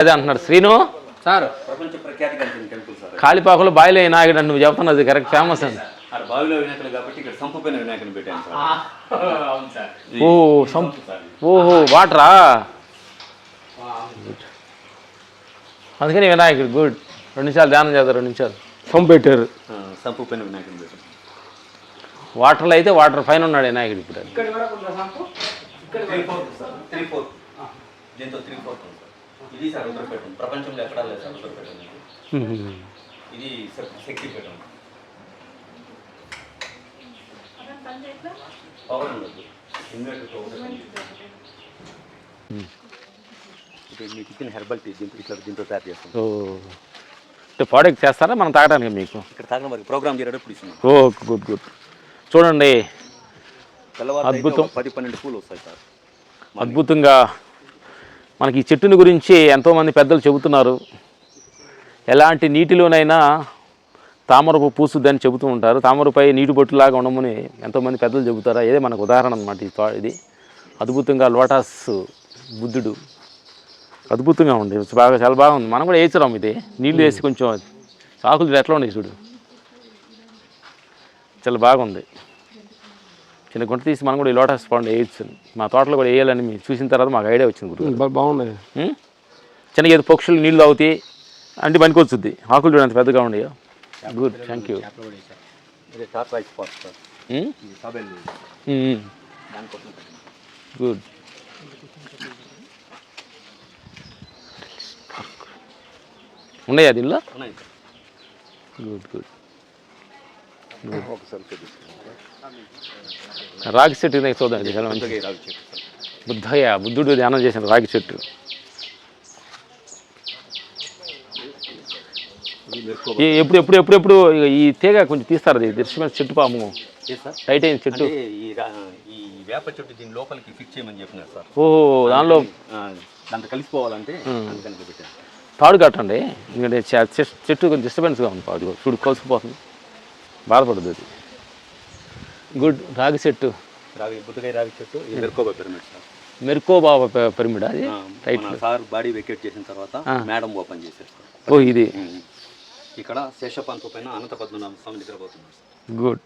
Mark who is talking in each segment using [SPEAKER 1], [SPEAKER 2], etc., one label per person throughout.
[SPEAKER 1] అదే అంటున్నాడు. శ్రీను?
[SPEAKER 2] సార్.
[SPEAKER 3] ప్రపంచ ప్రఖ్యాతి కలిగిన టెంపుల్ సార్
[SPEAKER 1] కాళిపాకులు బాయిలో నాయుడు అని నువ్వు చెప్తున్నది కరెక్ట్ ఫేమస్ అండి
[SPEAKER 3] ఆడ బావిలో వినాయకులు కాబట్టి ఇక్కడ సంపుపోయిన వినాయకుని పెట్టాను సార్.
[SPEAKER 2] అవును సార్.
[SPEAKER 1] ఓహో సం ఓహో వాటరా? అందుకని వినాయకుడు గుడ్. రెండు నిమిషాలు ధ్యానం చేద్దాం రెండు నిమిషాలు. సంపు పెట్టారు.
[SPEAKER 3] ఆ, సంపుపోయిన వినాయకుని పెట్టాను.
[SPEAKER 1] వాటర్లో అయితే వాటర్ పైన ఉన్నాడు వినాయకుడు ఇప్పుడు.
[SPEAKER 3] ఇది సార్ రుద్రపేటం ప్రపంచంలో ఎక్కడా లేదు సార్. ఇది శక్- శక్తిపీఠం. పవర్ ఉండదు ఇన్వర్టర్ పవర్ ఇప్పుడు మీకు ఇచ్చిన హెర్బల్ టీ దీంతో ఇట్లా దీంతో తయారు చేస్తాం.
[SPEAKER 1] ప్రోడక్ట్ చేస్తారా? మనం తాగడానికి మీకు?
[SPEAKER 3] ఇక్కడ తాగిన వరకు ప్రోగ్రామ్ చేరేటప్పుడు ఇస్తున్నాం.
[SPEAKER 1] ఓ గుడ్ గుడ్. చూడండి.
[SPEAKER 3] తెల్లవారు
[SPEAKER 1] అద్భుతం.
[SPEAKER 3] పది పన్నెండు పూలు వస్తాయి సార్.
[SPEAKER 1] అద్భుతంగా మనకి ఈ చెట్టుని గురించి ఎంతోమంది పెద్దలు చెబుతున్నారు. ఎలాంటి నీటిలోనైనా తామరపు పూసుద్దని చెబుతూ ఉంటారు. తామరపై నీటి బొట్టులాగా ఉండమని ఎంతోమంది పెద్దలు చెబుతారా. ఇదే మనకు ఉదాహరణ అనమాట ఈ ఇది అద్భుతంగా లోటాస్ బుద్ధుడు అద్భుతంగా ఉంది. బాగా చాలా బాగుంది. మనం కూడా వేసిరాం ఇది. నీళ్ళు వేసి కొంచెం ఆకులు ఎట్లా ఉన్నాయి చూడు. చాలా బాగుంది. చిన్న గుంట తీసి మనం కూడా ఈ లోటస్ పండు వేయచ్చు. మా తోటలో కూడా వేయాలని మీరు చూసిన తర్వాత మాకు ఐడియా వచ్చింది గురు
[SPEAKER 2] బాగున్నాయి.
[SPEAKER 1] చిన్నగా ఏదో పక్షులు నీళ్ళు తాగుతాయి అంటే పనికొచ్చుద్ది ఆకులు చూడండి పెద్దగా ఉండయో గుడ్ థ్యాంక్ యూ గుడ్ ఉన్నాయా దీనిలో? గుడ్ గుడ్
[SPEAKER 3] ఒకసారి
[SPEAKER 1] రాగి చెట్టు ఇది. చూద్దాం చాలా
[SPEAKER 3] సార్
[SPEAKER 1] బుద్ధయ్య బుద్ధుడు ధ్యానం చేసిన రాగి చెట్టు. ఎప్పుడు ఎప్పుడు ఎప్పుడు ఎప్పుడు? ఈ తీగ కొంచెం తీస్తారు? అది దృశ్యమైన చెట్టు పాము. టైట్ అయిన చెట్టు.
[SPEAKER 3] ఈ వేప చెట్టు దీని లోపలికి ఫిక్స్ చేయమని చెప్పినారు సార్.
[SPEAKER 1] ఓ దానిలో
[SPEAKER 3] దాంట్లో కలిసిపోవాలంటే
[SPEAKER 1] తాడు కట్టండి. ఎందుకంటే చెట్టు కొంచెం డిస్టర్బెన్స్గా ఉంది పాడు చూడు కోసుకుపోతుంది బాధపడదు అది. గుడ్ రాగి చెట్టు.
[SPEAKER 3] రావి బుద్ధకాయ రావి చెట్టు ఇది మెరుకోబా పిరమిడ్ సార్.
[SPEAKER 1] మెరుకో బాబా పె- పిరమిడ్ అది?
[SPEAKER 3] మన సార్ బాడీ వెకేట్ చేసిన తర్వాత మేడం ఓపెన్ చేశారు
[SPEAKER 1] ఓ ఇది.
[SPEAKER 3] ఇక్కడ శేషపంత పైన అనంత పద్మనాభ స్వామి నిద్రపోతున్నారు
[SPEAKER 1] గుడ్.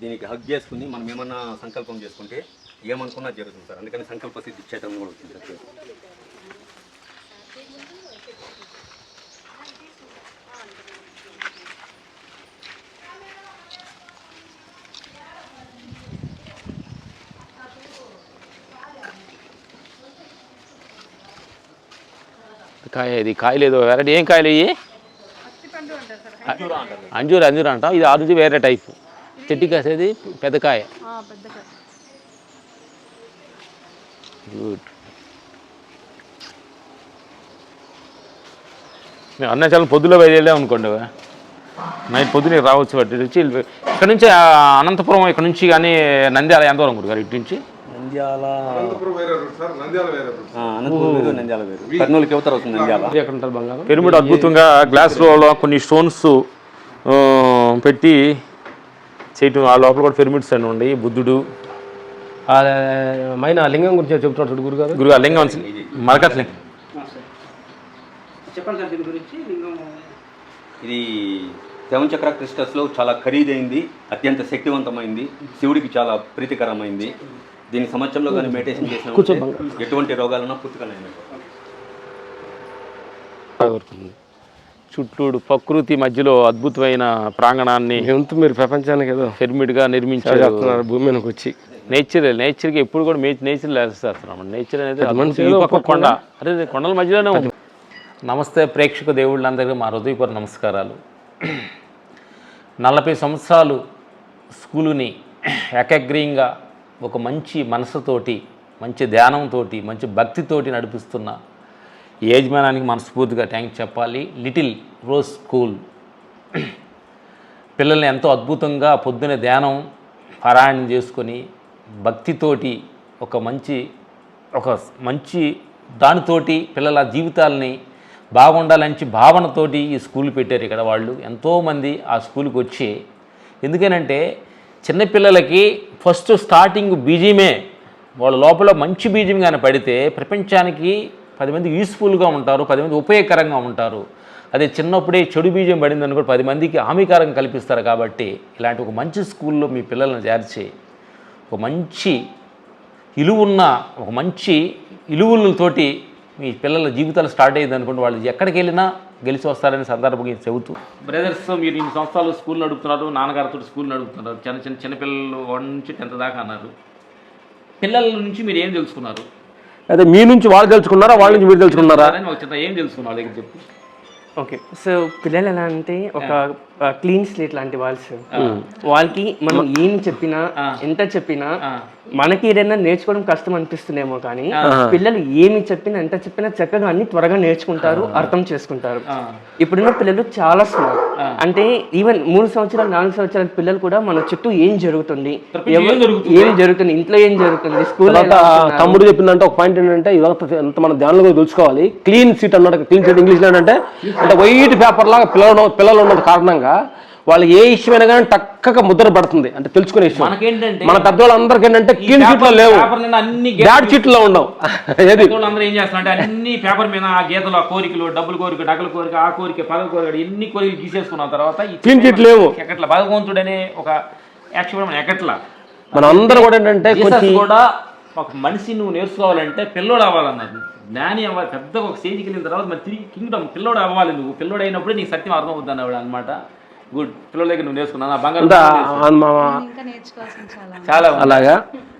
[SPEAKER 3] దీనికి హగ్ చేసుకుని మనం ఏమన్నా సంకల్పం చేసుకుంటే ఏమనుకున్నా జరుగుతుంది సార్. అందుకని సంకల్ప సిద్ధి క్షేత్రం కూడా వచ్చింది సార్.
[SPEAKER 1] కాయ ఇది కాయలు ఏదో వెరైటీ ఏం కాయలు ఇవి అంజూరు అంజూరు అంటాం. ఇది ఆరుజు వేరే టైప్. చెట్టు కాసేది పెద్ద కాయ. గుడ్ మేము అరుణాచలం పొద్దులో వెళ్ళాం అనుకోండి నైట్ పొద్దునే రావచ్చు వచ్చి ఇక్కడ నుంచి అనంతపురం ఇక్కడ నుంచి కానీ నంద్యాల ఎంత దూరం గురుగారు ఇటు నుంచి?
[SPEAKER 3] నంద్యాల.
[SPEAKER 4] అనంతపురం వేరే నంద్యాల వేరే
[SPEAKER 3] కర్నూలుకి వస్తుంది నంద్యాల?
[SPEAKER 2] ఎక్కడ ఉంటారు బంగారం?
[SPEAKER 1] పిరమిడ్ అద్భుతంగా గ్లాస్లో కొన్ని స్టోన్స్ పెట్టి చేయటం ఆ లోపల కూడా పిరమిడ్స్ అని ఉన్నాయి బుద్ధుడు.
[SPEAKER 2] ఆ, మైన లింగం గురించి చెప్తున్నాడు గురుగారు.
[SPEAKER 1] గురుగా లింగం మరకత్ లింగం
[SPEAKER 2] చెప్పండి సార్ దీని గురించి లింగం.
[SPEAKER 3] ఇది చక్ర క్రిస్టల్స్లో చాలా ఖరీదైంది అత్యంత శక్తివంతమైంది శివుడికి చాలా ప్రీతికరమైంది. దీని సంవత్సరంలో కానీ మెడిటేషన్ చేసిన ఎటువంటి రోగాలన్నా పూర్తిగా.
[SPEAKER 1] చుట్టూడు ప్రకృతి మధ్యలో అద్భుతమైన ప్రాంగణాన్ని
[SPEAKER 2] ఎంత మీరు ప్రపంచానికి ఏదో
[SPEAKER 1] పిరమిడ్గా నిర్మించారు.
[SPEAKER 2] చేస్తున్నారు భూమి వచ్చి.
[SPEAKER 1] నేచర్ నేచర్కి ఎప్పుడు కూడా మే నేచర్ చేస్తున్నాం నేచర్ అనేది కొండ. అరే ఇది కొండల మధ్యలోనే ఉంది. నమస్తే ప్రేక్షక దేవుళ్ళందరికీ మా హృదయపూర్వ నమస్కారాలు. నలభై సంవత్సరాలు స్కూలుని ఏకగ్రీయంగా ఒక మంచి మనసుతోటి మంచి ధ్యానంతో మంచి భక్తితోటి నడిపిస్తున్న ఈ యజమానానికి మనస్ఫూర్తిగా థ్యాంక్ చెప్పాలి. Little rose school. పిల్లల్ని ఎంతో అద్భుతంగా పొద్దున ధ్యానం పారాయణం చేసుకొని భక్తితోటి ఒక మంచి ఒక మంచి దానితోటి పిల్లల జీవితాలని బాగుండాలని భావనతోటి ఈ స్కూల్ పెట్టారు ఇక్కడ వాళ్ళు. ఎంతోమంది ఆ స్కూల్కి వచ్చి. ఎందుకనంటే చిన్నపిల్లలకి ఫస్ట్ స్టార్టింగ్ బీజమే. వాళ్ళ లోపల మంచి బీజం కానీ పడితే ప్రపంచానికి పది మంది యూస్ఫుల్గా ఉంటారు పది మంది ఉపయోగకరంగా ఉంటారు. అదే చిన్నప్పుడే చెడు బీజం పడింది అనుకో పది మందికి హామీకారం కల్పిస్తారు కాబట్టి ఇలాంటి ఒక మంచి స్కూల్లో మీ పిల్లల్ని చేర్చి ఒక మంచి ఇలువున్న ఒక మంచి ఇలువులతోటి మీ పిల్లల జీవితాలు స్టార్ట్ అయ్యింది అనుకోండి వాళ్ళు ఎక్కడికి వెళ్ళినా గెలిచి వస్తారని సందర్భంగా చెబుతూ. బ్రదర్స్ మీరు ఇన్ని సంవత్సరాలు స్కూల్ నడుపుతున్నారు నాన్నగారితో స్కూల్ నడుపుతున్నారు చిన్న చిన్న చిన్న పిల్లలు వన్ నుంచి టెన్త్ దాకా అన్నారు. పిల్లల నుంచి మీరు ఏం తెలుసుకున్నారు?
[SPEAKER 2] అదే మీ నుంచి వాళ్ళు తెలుసుకున్నారా వాళ్ళ నుంచి మీరు తెలుసుకున్నారా?
[SPEAKER 1] అని ఒక చిన్న ఏం తెలుసుకున్నారు? వాళ్ళ దగ్గర చెప్పు.
[SPEAKER 5] ఓకే సో పిల్లలు ఎలా అంటే ఒక క్లీన్ స్లేట్ లాంటి వాళ్ళు సార్ వాళ్ళకి మనం ఏం చెప్పినా ఎంత చెప్పినా మనకి ఏదైనా నేర్చుకోవడం కష్టం అనిపిస్తుందేమో కానీ పిల్లలు ఏమి చెప్పినా ఎంత చెప్పినా చక్కగా అన్ని త్వరగా నేర్చుకుంటారు అర్థం చేసుకుంటారు. ఇప్పుడున్న పిల్లలు చాలా స్మార్ట్ అంటే ఈవెన్ మూడు సంవత్సరాలు నాలుగు సంవత్సరాల పిల్లలు కూడా మన చుట్టూ ఏం జరుగుతుంది? ఏం జరుగుతుంది? ఇంట్లో ఏం జరుగుతుంది? స్కూల్లో
[SPEAKER 2] తర్వాత తమ్ముడు చెప్పిందంటే ఒక పాయింట్ ఏంటంటే ఇదంతా ఎంత మన ధ్యానంలో కూడా తెలుసుకోవాలి క్లీన్ సీట్ అన్నాడు క్లీన్ సీట్ ఇంగ్లీష్లో ఏంటంటే అంటే వైట్ పేపర్ లాగా పిల్లలు పిల్లలు ఉన్నది కారణంగా వాళ్ళు ఏ ఇష్యూ అయినా కానీ టక్కగా ముద్ర పడుతుంది. అంటే తెలుసుకునే ఇష్యూ. మన పెద్దవాళ్ళందరికీ ఏంటంటే క్లీన్ సీట్లో లేవు. బ్యాడ్ సీట్లో ఉండవు ఏది?
[SPEAKER 1] అందరూ ఏం చేస్తున్నారంటే అన్ని పేపర్ మీద ఆ గీతలు ఆ కోరికలు డబ్బుల కోరిక డగల కోరిక ఆ కోరిక పగల కోరిక ఎన్ని కోరికలు గీసేసుకున్న తర్వాత
[SPEAKER 2] Clean sheet లేవు.
[SPEAKER 1] ఎక్కట్ల? భగవంతుడనే ఒక యాక్చువల్ మనం ఎక్కట్ల?
[SPEAKER 2] మన అందరూ కూడా ఏంటంటే
[SPEAKER 1] కూడా ఒక మనిషి నువ్వు నేర్చుకోవాలంటే పిల్లోడు అవ్వాలన్నారు జ్ఞాని అవ్వాలి. పెద్దగా ఒక స్టేజ్కి వెళ్ళిన తర్వాత మరి తిరిగి కింగ్డమ్ పిల్లోడు అవ్వాలి నువ్వు. పిల్లోడు అయినప్పుడే నీకు సత్యం అర్థం అవుతుంది అన్నాడు అనమాట గుడ్. పిల్లల దగ్గర నువ్వు నేర్చుకున్నావు. నా బంగారు నేర్చుకున్నావు.
[SPEAKER 6] చాలా.
[SPEAKER 2] అలాగా?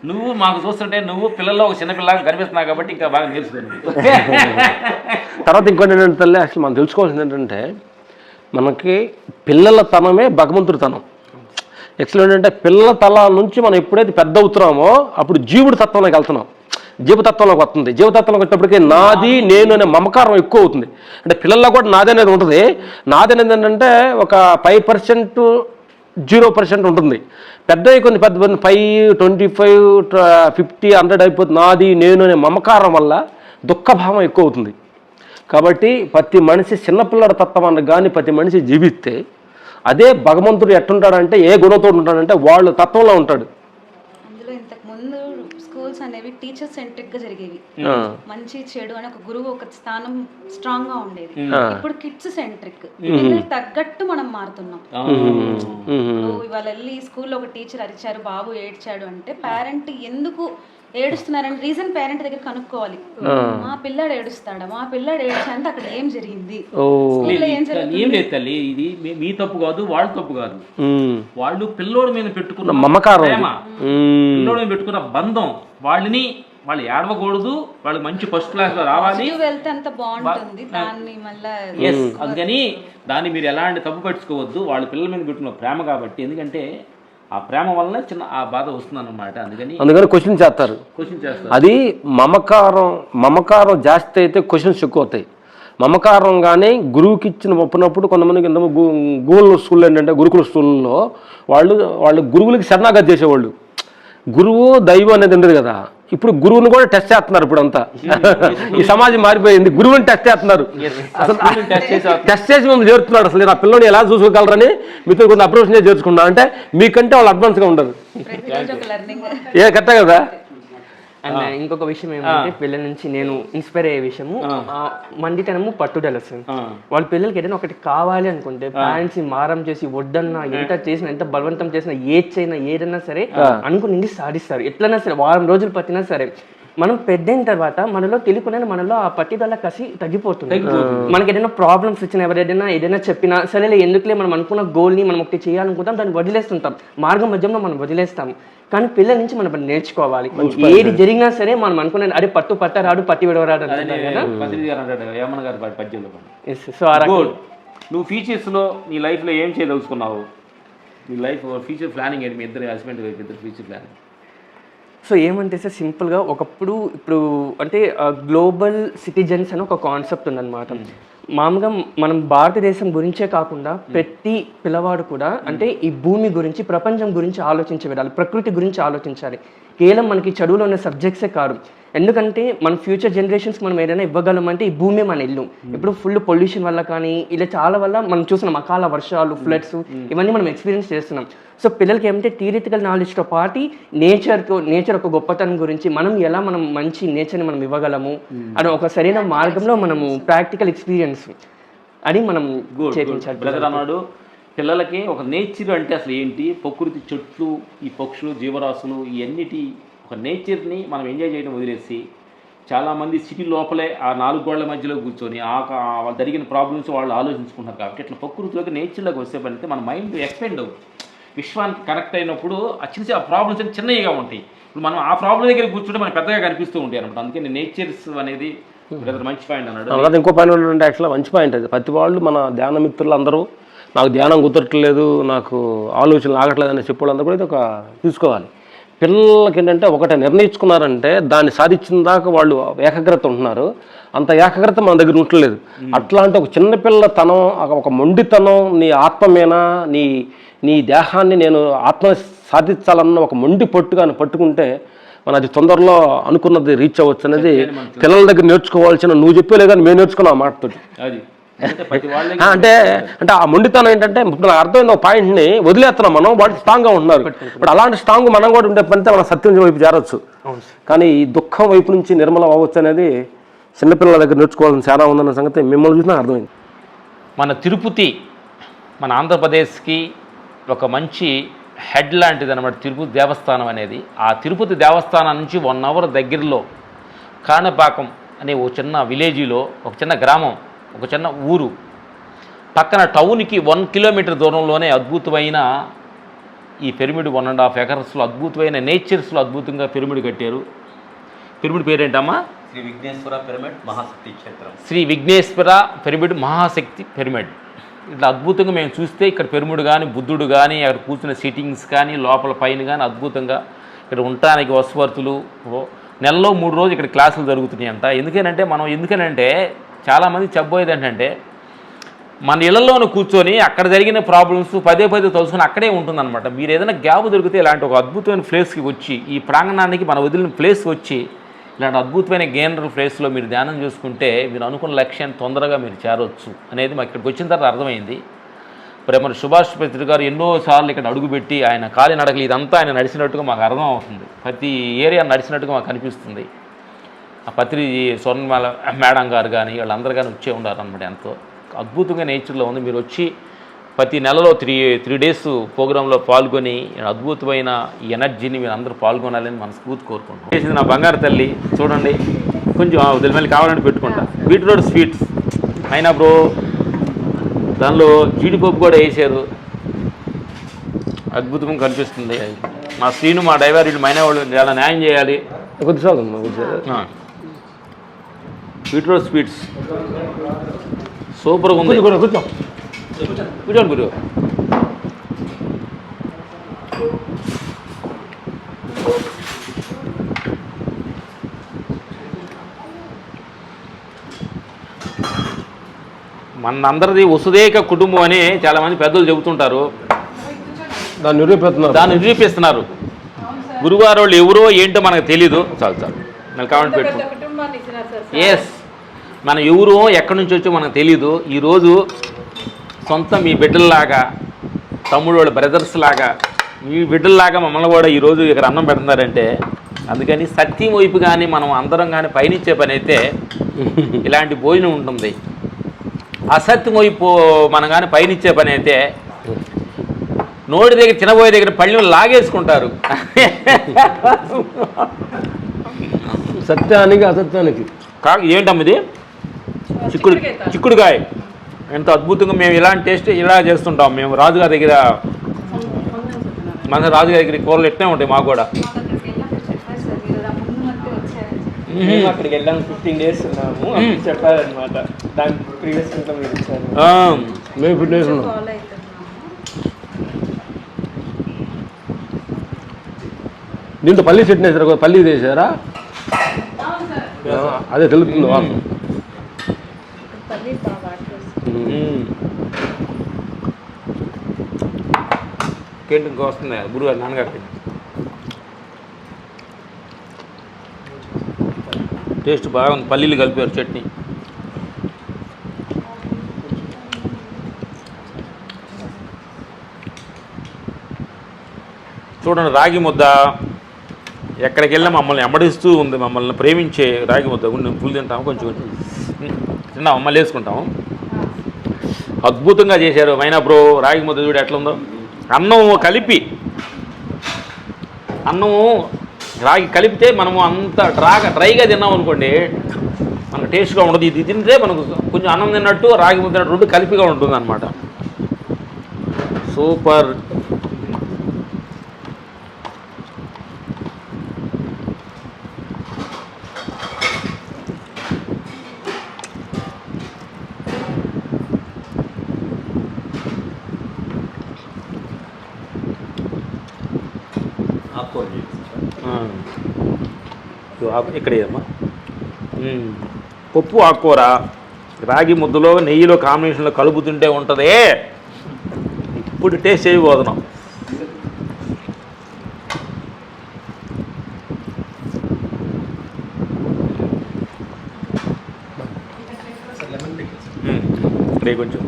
[SPEAKER 1] నువ్వు మాకు చూస్తుంటే నువ్వు పిల్లల్లో ఒక చిన్న పిల్లగా కనిపిస్తున్నావు కాబట్టి ఇంకా బాగా నేర్చుకోండి
[SPEAKER 2] తర్వాత ఇంకోటి ఏంటంటే తల్లి అసలు మనం తెలుసుకోవాల్సింది ఏంటంటే మనకి పిల్లల తనమే భగవంతుడి తనం. యాక్చువల్ ఏంటంటే పిల్లల తల నుంచి మనం ఎప్పుడైతే పెద్ద అవుతున్నామో అప్పుడు జీవుడి తత్వంలోకి వెళ్తున్నాం. జీవతత్వంలోకి వస్తుంది. జీవతత్వంలోకి వచ్చినప్పటికీ నాది నేను అనే మమకారం ఎక్కువ అవుతుంది. అంటే పిల్లల్లో కూడా నాది అనేది ఉంటుంది. నాది అనేది ఏంటంటే ఒక ఫైవ్ పర్సెంట్ జీరో పర్సెంట్ ఉంటుంది. పెద్దవి కొన్ని పెద్ద five twenty five fifty hundred అయిపోతుంది. నాది నేను అనే మమకారం వల్ల దుఃఖభావం ఎక్కువ అవుతుంది. కాబట్టి ప్రతి మనిషి చిన్నపిల్లల తత్వాన్ని కానీ ప్రతి మనిషి జీవిస్తే అదే భగవంతుడు ఎట్టుంటాడంటే ఏ గుణంతో ఉంటాడంటే వాళ్ళు తత్వంలో ఉంటాడు.
[SPEAKER 6] స్కూల్స్ అనేవి టీచర్ సెంట్రిక్గా జరిగేవి. మంచి చెడు అని ఒక గురువు ఒక స్థానం స్ట్రాంగ్గా ఉండేది. ఇప్పుడు కిడ్స్ సెంట్రిక్. తగ్గట్టు మనం మారుతున్నాం. ఇవాళ వెళ్ళి స్కూల్లో ఒక టీచర్ అరిచారు బాబు ఏడ్చాడు అంటే పేరెంట్ ఎందుకు ఏడుస్తున్నారని రీజన్ పేరెంట్ దగ్గర కనుక్కోవాలి. మా పిల్లాడు ఏడుస్తాడా? మా పిల్లాడు ఏడ్చాడంటే అక్కడ ఏం జరిగింది? ఏం
[SPEAKER 1] లేదు తల్లి ఇది మీ- తప్పు కాదు వాళ్ళ తప్పు కాదు. వాళ్ళు పిల్లోడి మీద పెట్టుకున్న
[SPEAKER 2] మమకారం.
[SPEAKER 1] పిల్లోడి మీద పెట్టుకున్న బంధం వాళ్ళని వాళ్ళు ఏడవకూడదు వాళ్ళు మంచి ఫస్ట్ క్లాస్లో రావాలి.
[SPEAKER 6] పాజిటివ్ వెళ్తే అంత బాగుంటుంది దాన్ని మళ్ళా
[SPEAKER 1] ఎస్ అందుకని దాన్ని మీరు ఎలాంటి తప్పు పెట్టుకోవద్దు వాళ్ళ పిల్లల మీద పెట్టుకున్న ప్రేమ కాబట్టి. ఎందుకంటే ఆ ప్రేమ వలన చిన్న ఆ బాధ వస్తుంది అనమాట అందుకని
[SPEAKER 2] అందుకని క్వశ్చన్ చేస్తారు.
[SPEAKER 1] క్వశ్చన్ చేస్తారు.
[SPEAKER 2] అది మమకారం మమకారం జాస్తి అయితే క్వశ్చన్స్ ఎక్కువ అవుతాయి. మమకారం కానీ గురువుకి ఇచ్చిన ఒప్పినప్పుడు కొంతమందికి ఇంత గూగుల్ స్కూల్ ఏంటంటే గురుకుల స్కూల్లో వాళ్ళు వాళ్ళు గురువులకి శరణాగతి చేసేవాళ్ళు. గురువు దైవం అనేది ఉండదు కదా. ఇప్పుడు గురువుని కూడా టెస్ట్ చేస్తున్నారు ఇప్పుడు అంతా ఈ సమాజం మారిపోయింది. గురువుని టెస్ట్ చేస్తున్నారు. అసలు టెస్ట్ చేసి మేము చేరుతున్నాడు. అసలు నా పిల్లని ఎలా చూసుకోగలరని మీతో కొంత అప్రోచ్ చేర్చుకున్నా అంటే మీకంటే వాళ్ళు అడ్వాన్స్గా
[SPEAKER 6] లెర్నింగ్
[SPEAKER 2] ఏ కరెక్టే కదా?
[SPEAKER 5] అండ్ ఇంకొక విషయం ఏమంటే పిల్లల నుంచి నేను ఇన్స్పైర్ అయ్యే విషయము మండితనము పట్టుదల సార్ వాళ్ళ పిల్లలకి ఏదైనా ఒకటి కావాలి అనుకుంటే పేరెంట్స్ మారం చేసి వద్దన్నా ఎంత చేసినా ఎంత బలవంతం చేసినా ఏది చేయనా ఏదైనా సరే అనుకుని సాధిస్తారు. ఎట్లన్నా సరే వారం రోజులు పట్టినా సరే మనం పెద్దయిన తర్వాత మనలో తెలియకుండా మనలో ఆ పట్టుదల కసి తగ్గిపోతుంది. మనకి ఏదైనా ప్రాబ్లమ్స్ వచ్చినా ఎవరైనా ఏదైనా చెప్పినా సరేలే ఎందుకులే మనం అనుకున్న గోల్ని మనం ఒకటి చేయాలనుకుంటాం దాన్ని వదిలేస్తుంటాం. మార్గం మధ్యంలో మనం వదిలేస్తాం. కానీ పిల్లల నుంచి మనం నేర్చుకోవాలి. ఏది జరిగినా సరే మనం అనుకున్న అరే పట్టు పట్టరాడు పట్టి విడవరాడు అంటున్నారు కదా.
[SPEAKER 1] పత్రిక గారు అంటాడు వేమన్న గారి ప- పద్యంలో
[SPEAKER 5] Yes, సో ఆ రకంగా.
[SPEAKER 1] గుడ్ నువ్వు ఫీచర్స్లో నీ లైఫ్లో ఏం చేయదలుచుకున్నావు? నీ లైఫ్ ఫ్యూచర్ ప్లానింగ్ ఏంటి? మీ ఇద్దరు హస్బెండ్ ఇద్దరు ఫ్యూచర్ ప్లానింగ్
[SPEAKER 5] సో ఏమంటే సార్ సింపుల్గా ఒకప్పుడు ఇప్పుడు అంటే గ్లోబల్ సిటిజన్స్ అని ఒక కాన్సెప్ట్ ఉందన్నమాట. మామూలుగా మనం భారతదేశం గురించే కాకుండా ప్రతి పిల్లవాడు కూడా అంటే ఈ భూమి గురించి ప్రపంచం గురించి ఆలోచించే ప్రకృతి గురించి ఆలోచించాలి. కేవలం మనకి చదువులో ఉన్న సబ్జెక్ట్సే కాదు. ఎందుకంటే మన ఫ్యూచర్ జనరేషన్స్ మనం ఏదైనా ఇవ్వగలం అంటే ఈ భూమి మన ఇల్లు. ఇప్పుడు ఫుల్ పొల్యూషన్ వల్ల కానీ ఇలా చాలా వల్ల మనం చూస్తున్నాం అకాల వర్షాలు ఫ్లడ్స్ ఇవన్నీ మనం ఎక్స్పీరియన్స్ చేస్తున్నాం. సో పిల్లలకి ఏమంటే థియరిటికల్ నాలెడ్జ్తో పాటు నేచర్తో నేచర్ ఒక గొప్పతనం గురించి మనం ఎలా మనం మంచి నేచర్ని మనం ఇవ్వగలము అని ఒక సరైన మార్గంలో మనము ప్రాక్టికల్ ఎక్స్పీరియన్స్ అని మనం
[SPEAKER 1] అన్నాడు పిల్లలకి ఒక నేచర్ అంటే అసలు ఏంటి? ప్రకృతి చెట్లు ఈ పక్షులు జీవరాశులు ఇవన్నిటి ఒక నేచర్ని మనం ఎంజాయ్ చేయడం వదిలేసి చాలామంది సిటీ లోపలే ఆ నాలుగు గోళ్ళ మధ్యలో కూర్చొని ఆ ఆ వాళ్ళు జరిగిన ప్రాబ్లమ్స్ వాళ్ళు ఆలోచించుకుంటారు కాబట్టి ఇట్లా ప్రకృతిలోకి నేచర్లోకి వస్తే పని అయితే మన మైండ్ ఎక్స్పెండ్ అవుతుంది విశ్వానికి కనెక్ట్ అయినప్పుడు ఆ చిన్న చిన్న ప్రాబ్లమ్స్ అన్ని చిన్నవిగా ఉంటాయి. ఇప్పుడు మనం ఆ ప్రాబ్లం దగ్గర కూర్చుంటే మనకు పెద్దగా కనిపిస్తూ ఉంటాయి అనమాట అందుకని నేచర్స్ అనేది బ్రదర్ మంచి పాయింట్ అన్నాడు.
[SPEAKER 2] తర్వాత ఇంకో పని ఏంటంటే యాక్చువల్గా మంచి పాయింట్ అది. ప్రతి వాళ్ళు మన ధ్యాన మిత్రులు అందరూ నాకు ధ్యానం కుదరట్లేదు నాకు ఆలోచనలు ఆగట్లేదు అని చెప్పేవాళ్ళందరూ కూడా ఇది ఒక తీసుకోవాలి. పిల్లలకి ఏంటంటే ఒకటి నిర్ణయించుకున్నారంటే దాన్ని సాధించిన దాకా వాళ్ళు ఏకాగ్రత ఉంటున్నారు. అంత ఏకాగ్రత మన దగ్గర ఉండట్లేదు అట్లాంటి ఒక చిన్నపిల్ల తనం ఒక మొండితనం నీ ఆత్మ మీద నీ నీ దేహాన్ని నేను ఆత్మ సాధించాలన్న ఒక మొండి పట్టుగా పట్టుకుంటే మన అది తొందరలో అనుకున్నది రీచ్ అవ్వచ్చు అనేది పిల్లల దగ్గర నేర్చుకోవాల్సిన నువ్వు చెప్పేలే కానీ మేము నేర్చుకున్నాం ఆ మాటతోటి.
[SPEAKER 1] అది. అంటే
[SPEAKER 2] అంటే ఆ మొండితనం ఏంటంటే ఇప్పుడు నాకు అర్థమైంది ఒక పాయింట్ని వదిలేస్తున్నాం మనం వాళ్ళు స్ట్రాంగ్గా ఉంటున్నారు ఇప్పుడు అలాంటి స్ట్రాంగ్ మనం కూడా ఉండే పనితే మనం సత్యం వైపు చేరొచ్చు. కానీ ఈ దుఃఖం వైపు నుంచి నిర్మలం అవ్వచ్చు అనేది చిన్నపిల్లల దగ్గర నేర్చుకోవాల్సిన చాలా ఉందన్న సంగతి మిమ్మల్ని చూసినా అర్థమైంది.
[SPEAKER 1] మన తిరుపతి మన ఆంధ్రప్రదేశ్కి ఒక మంచి హెడ్ లాంటిది అనమాట తిరుపతి దేవస్థానం అనేది. ఆ తిరుపతి దేవస్థానం నుంచి వన్ అవర్ దగ్గరలో కాణపాకం అనే ఓ చిన్న విలేజీలో ఒక చిన్న గ్రామం ఒక చిన్న ఊరు. పక్కన టౌన్కి వన్ కిలోమీటర్ దూరంలోనే అద్భుతమైన ఈ పిరమిడ్ వన్ అండ్ హాఫ్ ఎకర్స్లో అద్భుతమైన నేచర్స్లో అద్భుతంగా పిరమిడ్ కట్టారు. పిరమిడ్ పేరేంటమ్మా?
[SPEAKER 3] శ్రీ విఘ్నేశ్వర పిరమిడ్ మహాశక్తి క్షేత్రం.
[SPEAKER 1] Shri Vighneshwara pyramid Mahashakti pyramid. ఇట్లా అద్భుతంగా మేము చూస్తే ఇక్కడ పిరమిడ్ కానీ బుద్ధుడు కానీ అక్కడ కూర్చున్న సిట్టింగ్స్ కానీ లోపల పైన కానీ అద్భుతంగా ఇక్కడ ఉండటానికి వసవర్తులు. నెలలో మూడు రోజులు ఇక్కడ క్లాసులు జరుగుతున్నాయి అంట ఎందుకనంటే మనం ఎందుకనంటే చాలామంది చెప్పబోయేది ఏంటంటే మన ఇళ్ళలోనే కూర్చొని అక్కడ జరిగిన ప్రాబ్లమ్స్ పదే పదే తలుసుకొని అక్కడే ఉంటుందన్నమాట. మీరు ఏదైనా గ్యాప్ దొరికితే ఇలాంటి ఒక అద్భుతమైన ప్లేస్కి వచ్చి ఈ ప్రాంగణానికి మన వదిలిన ప్లేస్ వచ్చి ఇలాంటి అద్భుతమైన గేనరల్ ప్లేస్లో మీరు ధ్యానం చేసుకుంటే మీరు అనుకున్న లక్ష్యాన్ని తొందరగా మీరు చేరవచ్చు అనేది మాకు ఇక్కడికి వచ్చిన తర్వాత అర్థమైంది. మరి సుభాష్ పత్రి గారు ఎన్నోసార్లు ఇక్కడ అడుగుపెట్టి ఆయన కాలి నడకలు ఇదంతా ఆయన నడిచినట్టుగా మాకు అర్థం అవుతుంది ప్రతి ఏరియా నడిచినట్టుగా మాకు అనిపిస్తుంది. పత్రి స్వర్ణమాల మేడం గారు కానీ వాళ్ళందరూ కానీ వచ్చే ఉన్నారు అనమాట ఎంతో. అద్భుతంగా నేచర్లో ఉంది. మీరు వచ్చి ప్రతి నెలలో త్రీ త్రీ డేస్ ప్రోగ్రాంలో పాల్గొని అద్భుతమైన ఈ ఎనర్జీని మీరు అందరూ పాల్గొనాలని మనస్ఫూర్తి కోరుకుంటున్నాం. చేసింది నా బంగారు తల్లి చూడండి. కొంచెం వదిలి మళ్ళీ కావాలని పెట్టుకుంటా. Beetroot sweets. అయినా బ్రో దానిలో జీడిపప్పు కూడా వేసారు. అద్భుతంగా కనిపిస్తుంది. మా శ్రీను మా డ్రైవర్ ఇటు మైనా వాళ్ళు చాలా న్యాయం చేయాలి.
[SPEAKER 2] కొద్దిసార్లు అమ్మా,
[SPEAKER 1] బీట్రూట్ స్వీట్స్ సూపర్గా ఉంది.
[SPEAKER 2] కూర్చో, కూర్చో.
[SPEAKER 1] కూర్చోండి గురు. మనందరిది వసుదేక కుటుంబం అని చాలామంది పెద్దలు చెబుతుంటారు.
[SPEAKER 2] దాన్ని నిరూపిస్తున్నారు.
[SPEAKER 1] దాన్ని నిరూపిస్తున్నారు. గురువారు వాళ్ళు ఎవరో ఏంటో మనకు తెలీదు. చాలు చాలు. మళ్ళీ కామెంట్ పెట్టుకో
[SPEAKER 6] కుటుంబాన్ని ఇచ్చినారు సార్.
[SPEAKER 1] ఎస్ మనం ఎవరు ఎక్కడి నుంచి వచ్చో మనకు తెలీదు. ఈరోజు సొంత మీ బిడ్డల్లాగా తమ్ముడు వాళ్ళ బ్రదర్స్ లాగా మీ బిడ్డల్లాగా మమ్మల్ని కూడా ఈరోజు ఇక్కడ అన్నం పెడుతున్నారంటే అందుకని సత్యం వైపు కానీ మనం అందరం కానీ పయనించే పని అయితే ఇలాంటి భోజనం ఉంటుంది. అసత్యం వైపు మనం కానీ పయనించే పని అయితే నోటి దగ్గర తినబోయే దగ్గర పళ్ళెం లాగేసుకుంటారు.
[SPEAKER 2] సత్యానికి అసత్యానికి.
[SPEAKER 1] కా ఏంటమ్మ ఇది? చిక్కుడు చిక్కుడుకాయ ఎంత అద్భుతంగా మేము ఇలాంటి టేస్ట్ ఇలా చేస్తుంటాం. మేము రాజుగారి దగ్గర మన రాజుగారి దగ్గర కూరలు ఎట్నే ఉంటాయి మాకు కూడా.
[SPEAKER 5] మేము అక్కడికి వెళ్ళాము ఫిఫ్టీన్ డేస్ ఉన్నాము. చెప్పారనమాట దాని ప్రీవియస్ ఇంకా మీరు ఇచ్చారు.
[SPEAKER 1] ఆ,
[SPEAKER 2] మేము నేర్చుకున్నాం
[SPEAKER 6] ఫాలో అవుతున్నాము
[SPEAKER 2] దీంట్లో పల్లి చట్నీ వేసారు పల్లి వేసారా అదే తెలుస్తుంది వాసన
[SPEAKER 6] పల్లి బాగా వాటర్ వేసి
[SPEAKER 1] ఉమ్. ఇంకా వస్తుంది గురుగారు నాన్నగారికి. టేస్ట్ బాగుంది పల్లీలు కలిపారు చట్నీ. చూడండి రాగి ముద్ద. ఎక్కడికి వెళ్ళినా మమ్మల్ని ఎంబడిస్తూ ఉంది మమ్మల్ని ప్రేమించే రాగి ముద్ద. ఉండి పులి తింటాము కొంచెం కొంచెం. తిన్నాము మళ్ళీ వేసుకుంటాము అద్భుతంగా చేశారు. మైనా బ్రో రాగి ముద్ద చూడు ఎట్లా ఉందో అన్నం కలిపి అన్నము రాగి కలిపితే మనము అంత డ్రాగా డ్రైగా తిన్నాం అనుకోండి మనకు టేస్ట్గా ఉండదు. ఇది తింటే మనకు కొంచెం అన్నం తిన్నట్టు రాగి తిన్నట్టు రెండు కలిపిగా ఉంటుంది అనమాట సూపర్
[SPEAKER 3] ఆకుకూర చేసి
[SPEAKER 1] ఆ. ఇదిగో ఆకు ఇక్కడ ఏదమ్మా? పప్పు ఆకుకూర. రాగి ముద్దలో నెయ్యిలో కాంబినేషన్లో కలుపుతుంటే ఉంటుందే. ఇప్పుడు టేస్ట్ చేయబోతున్నాం మ్మ్. ఇక్కడే కొంచెం.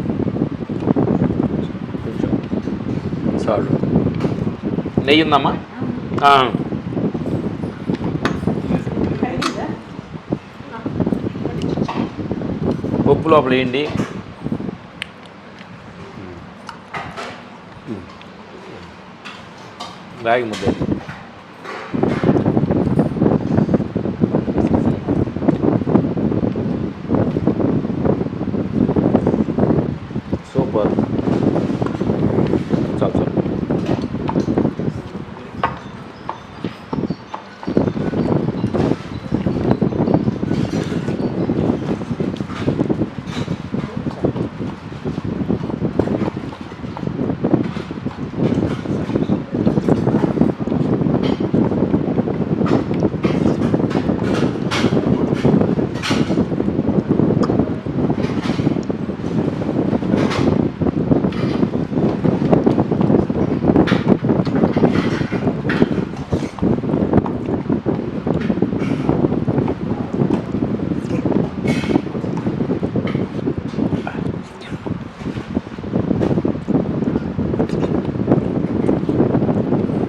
[SPEAKER 1] కొంచెం. సాల్ట్. నెయ్యి ఉందమ్మా? ఉప్పు లోపల వేయండి. రాగి ముద్ద సూపర్ చాలు చాలు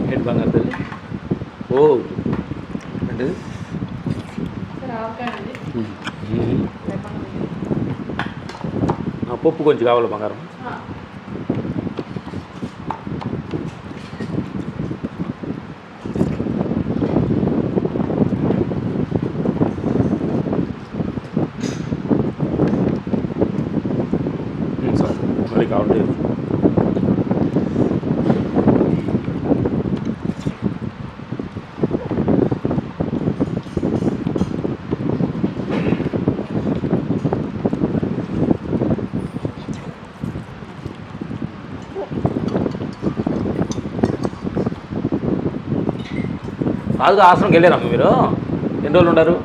[SPEAKER 1] ఏంటి బంగారు తల్లి ఓ అంటే పప్పు కొంచెం కావాలి బంగారం ఉమ్, సరే మళ్ళీ కావాలి కాదుగా ఆశ్రమంకి వెళ్ళారమ్మ మీరు? ఎన్ని రోజులు ఉన్నారు?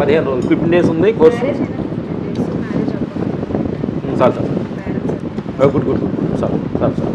[SPEAKER 1] పదిహేను రోజులు. ఫిఫ్టీన్ డేస్ ఉంది కోర్సు? చాలు చాలు ఓ, గుడ్ గుడ్ గుడ్. చాలు చాలు చాలు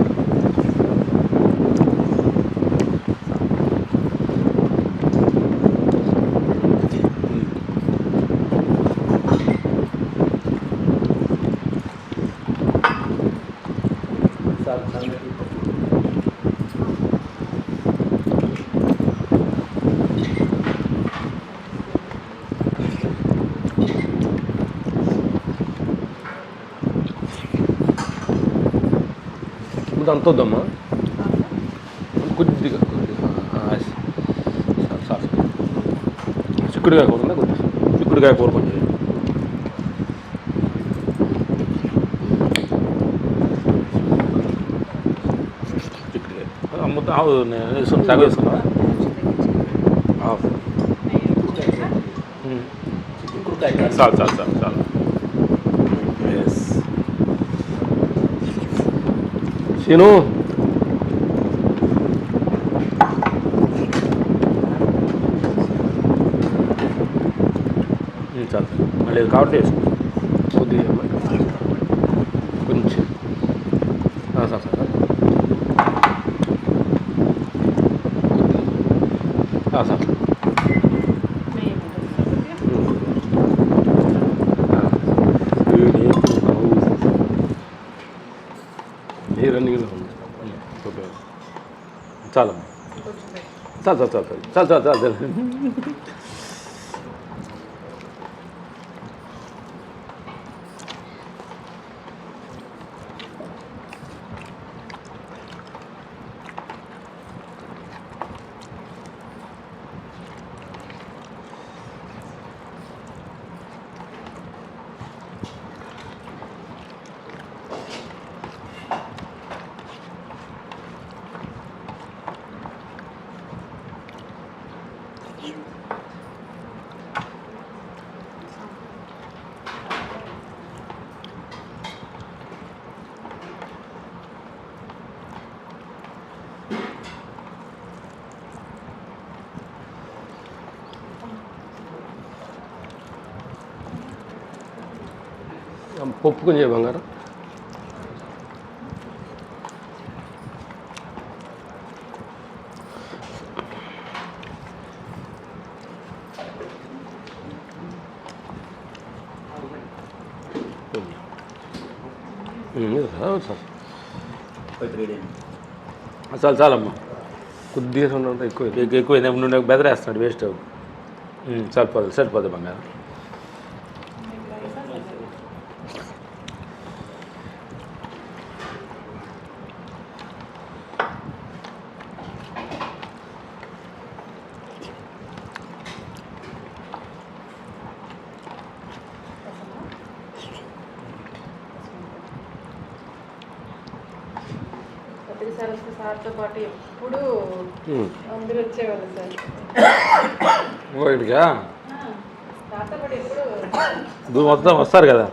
[SPEAKER 2] ముందు అంత వద్దమ్మా కొద్దిగా కొద్దిగా. చాలు. చిక్కుడుకాయ కూర ఉందా కొద్దిగా?
[SPEAKER 1] చిక్కుడుకాయ కూర కొంచెం చిక్కుడుకాయ అమ్ముతా నేను వేసుకుని సగం వేసుకున్నా హాఫ్ ఉమ్. చాలు చాలు చాలు చాలు ఎస్
[SPEAKER 2] శీను
[SPEAKER 1] చాలు. మళ్ళీ కాబట్టి వేసుకో
[SPEAKER 2] కొద్దిగా కొంచెం ఆ, సార్ సార్ ఆ, సార్ రన్నింగ్లో ఉంది ఉమ్, ఓకే. చాలమ్మా చాలు చాలు చాలు చాలు చాలు చాలు చాలు పప్పు కొంచెం బంగారం. చాలు, చాలు. చాలు చాలమ్మా. కొద్దిగా ఉంటే ఎక్కువ
[SPEAKER 1] ఎక్కువ ఎక్కువ నుండి బెదరేస్తున్నాడు వేస్ట్ సరిపోదు సరిపోదు బంగారం.
[SPEAKER 7] సార్తో పాటు ఎప్పుడు. అందరూ వచ్చేవాళ్ళు సార్.
[SPEAKER 2] ఓడిగా
[SPEAKER 7] సార్తో పాటు ఎప్పుడు
[SPEAKER 1] దూ- మొత్తం వస్తారు కదా.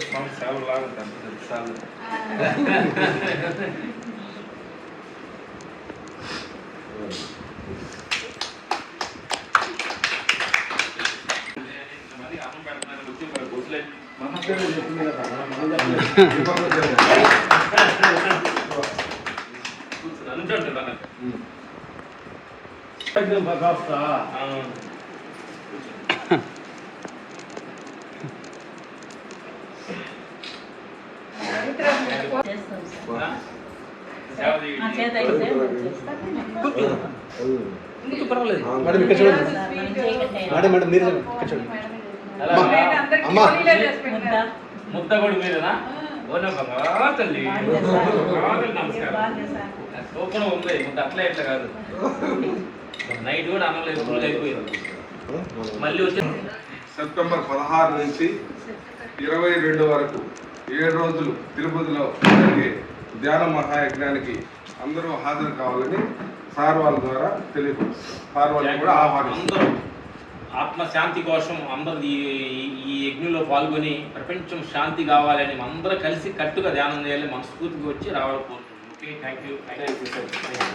[SPEAKER 1] responde célula lá da sala.
[SPEAKER 7] కూర్చున్నాను అంటే బాగా అమ్మా
[SPEAKER 1] ముద్దగొడు మీదనా తల్లి నమస్కారం సూపర్ ఉంది ముద్ద అట్లా ఎట్లా కాదు నైట్ కూడా అనలేదు ఫుల్ అయిపోయింది మళ్ళీ వచ్చి
[SPEAKER 4] సెప్టెంబర్ పదహారు నుంచి ఇరవై రెండు వరకు ఏడు రోజులు తిరుపతిలో జరిగే ధ్యాన మహాయజ్ఞానికి అందరూ హాజరు కావాలని సార్ వాళ్ళ ద్వారా తెలియదు సార్ వాళ్ళని కూడా ఆహ్వానిస్తారు
[SPEAKER 1] అందరూ ఆత్మశాంతి కోసం అందరూ ఈ ఈ- యజ్ఞంలో పాల్గొని ప్రపంచం శాంతి కావాలని అందరూ కలిసి కట్టుగా ధ్యానం చేయాలని మనస్ఫూర్తిగా వచ్చి రావాలి కోరుతున్నాం. Okay thank you thank you